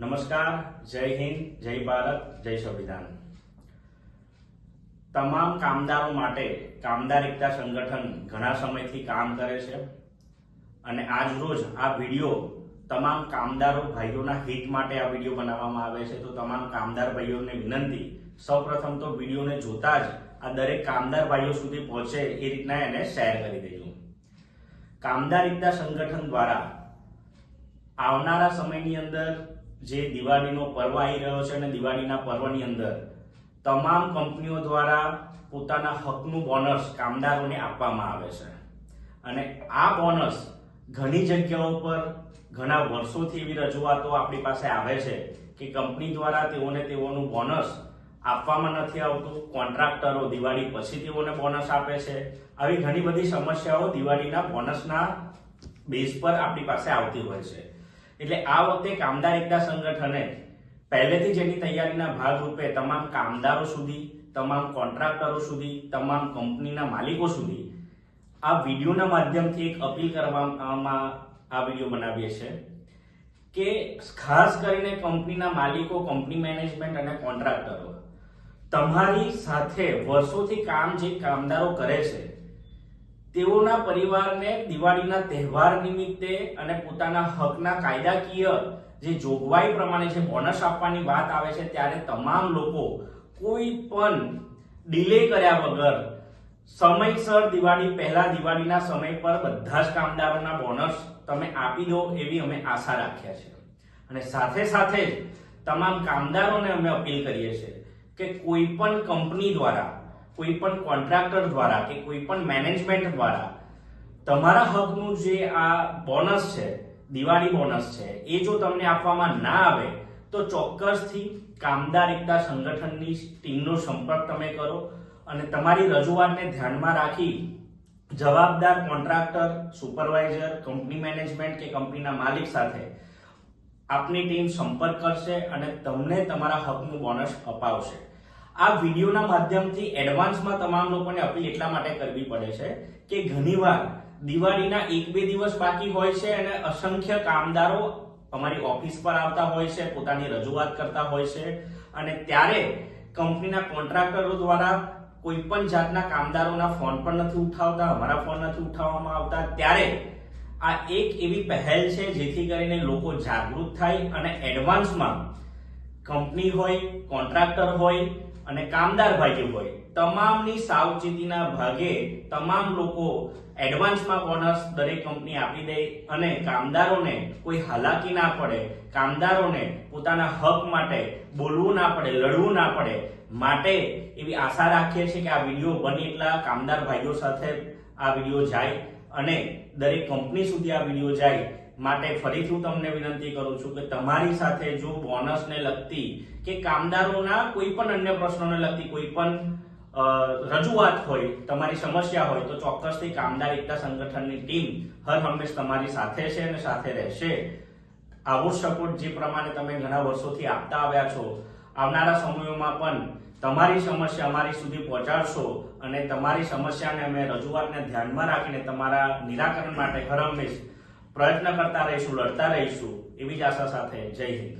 નમસ્કાર, જય હિન્દ, જય ભારત, જય સંવિધાન. તમામ કામદારો માટે કામદાર એકતા સંગઠન ઘણા સમયથી કામ કરે છે અને આજ રોજ આ વીડિયો તમામ કામદારો ભાઈઓના હિત માટે આ વીડિયો બનાવવામાં આવે છે. તો તમામ કામદાર ભાઈઓને વિનંતી, સૌપ્રથમ તો વિડીયોને જોતા જ આ દરેક કામદાર ભાઈઓ સુધી પહોંચે એ રીતના એને શેર કરી દેજો. કામદાર એકતા સંગઠન દ્વારા આવનારા સમયની અંદર જે દિવાળીનો પર્વ આવી રહ્યો છે અને દિવાળીના પર્વની અંદર તમામ કંપનીઓ દ્વારા પોતાના હકનું બોનસ કામદારોને આપવામાં આવે છે. અને આ બોનસ ઘણી જગ્યાઓ પર ઘણા વર્ષોથી એવી રજૂઆતો આપણી પાસે આવે છે કે કંપની દ્વારા તેઓને તેઓનું બોનસ આપવામાં નથી આવતું. કોન્ટ્રાક્ટરો દિવાળી પછી તેઓને બોનસ આપે છે. આવી ઘણી બધી સમસ્યાઓ દિવાળીના બોનસના બેઝ પર આપણી પાસે આવતી હોય છે. એટલે આ વખતે કામદાર એકતા સંગઠને પહેલેથી જ એની તૈયારીના ભાગરૂપે તમામ કામદારો સુધી, તમામ કોન્ટ્રાક્ટરો સુધી, તમામ કંપનીના માલિકો સુધી આ વિડીયોના માધ્યમથી એક અપીલ કરવામાં આ વીડિયો બનાવીએ છીએ કે ખાસ કરીને કંપનીના માલિકો, કંપની મેનેજમેન્ટ અને કોન્ટ્રાક્ટરો, તમારી સાથે વર્ષોથી કામ જે કામદારો કરે છે તેઓના પરિવારને દિવાળીના તહેવાર નિમિત્તે અને પોતાના હકના કાયદાકીય જે જોગવાઈ પ્રમાણે જે બોનસ આપવાની વાત આવે છે, ત્યારે તમામ લોકો કોઈ પણ ડિલે કર્યા વગર સમયસર દિવાળી, પહેલા દિવાળીના સમય પર બધા જ કામદારોના બોનસ તમે આપી દો એવી અમે આશા રાખ્યા છે અને સાથે સાથે જ તમામ કામદારોને અમે અપીલ કરીએ છીએ કે કોઈ પણ કંપની દ્વારા કોઈ પણ કોન્ટ્રાક્ટર દ્વારા કે કોઈ પણ મેનેજમેન્ટ દ્વારા તમારા હકનું જે આ બોનસ છે, દિવાળી બોનસ છે, એ જો તમને આપવામાં ના આવે, તો ચોક્કસથી કામદાર એકતા સંગઠનની ટીમનો સંપર્ક તમે કરો અને તમારી રજૂઆતને ધ્યાનમાં રાખી જવાબદાર કોન્ટ્રાક્ટર સુપરવાઇઝર કંપની મેનેજમેન્ટ કે કંપનીના માલિક સાથે આપની ટીમ સંપર્ક કરશે અને તમને તમારા હકનું બોનસ અપાવશે. આ વિડીયોના માધ્યમથી એડવાન્સમાં તમામ લોકોને અપીલ એટલા માટે કરવી પડે છે કે ઘણીવાર દિવાળીના એક બે દિવસ બાકી હોય છે અને અસંખ્ય કામદારો અમારી ઓફિસ પર આવતા હોય છે, પોતાની રજૂઆત કરતા હોય છે અને ત્યારે કંપનીના કોન્ટ્રાક્ટરો દ્વારા કોઈ પણ જાતના કામદારોના ફોન પણ નથી ઉઠાવતા, અમારા ફોન નથી ઉઠાવવામાં આવતા. ત્યારે આ એક એવી પહેલ છે જેથી કરીને લોકો જાગૃત થાય અને એડવાન્સમાં કંપની હોય, કોન્ટ્રાક્ટર હોય અને કામદાર ભાઈઓ હોય, તમામની સાવચેતીના ભાગે તમામ લોકો એડવાન્સમાં બોનસ દરેક કંપની આપી દે અને કામદારોને કોઈ હાલાકી ના પડે, કામદારોને પોતાના હક માટે બોલવું ના પડે, લડવું ના પડે માટે એવી આશા રાખીએ છીએ કે આ વીડિયો બને એટલા કામદાર ભાઈઓ સાથે આ વીડિયો જાય અને દરેક કંપની સુધી આ વીડિયો જાય. માટે ફરીથી હું તમને વિનંતી કરું છું કે તમારી સાથે જો બોનસને લગતી કે કામદારોના કોઈ પણ અન્ય પ્રશ્નોને લગતી કોઈ પણ રજૂઆત હોય, તમારી સમસ્યા હોય, તો ચોક્કસથી કામદાર એકતા સંગઠનની ટીમ હર હંમેશ તમારી સાથે છે અને સાથે રહેશે. આવો સપોર્ટ જે પ્રમાણે તમે ઘણા વર્ષોથી આપતા આવ્યા છો, આવનારા સમયોમાં પણ તમારી સમસ્યા અમારી સુધી પહોંચાડશો અને તમારી સમસ્યાને અમે રજૂઆતને ધ્યાનમાં રાખીને તમારા નિરાકરણ માટે હર હંમેશ પ્રયત્ન કરતા રહીશું લડતા રહીશું એવી જ આશા સાથે જય હિન્દ.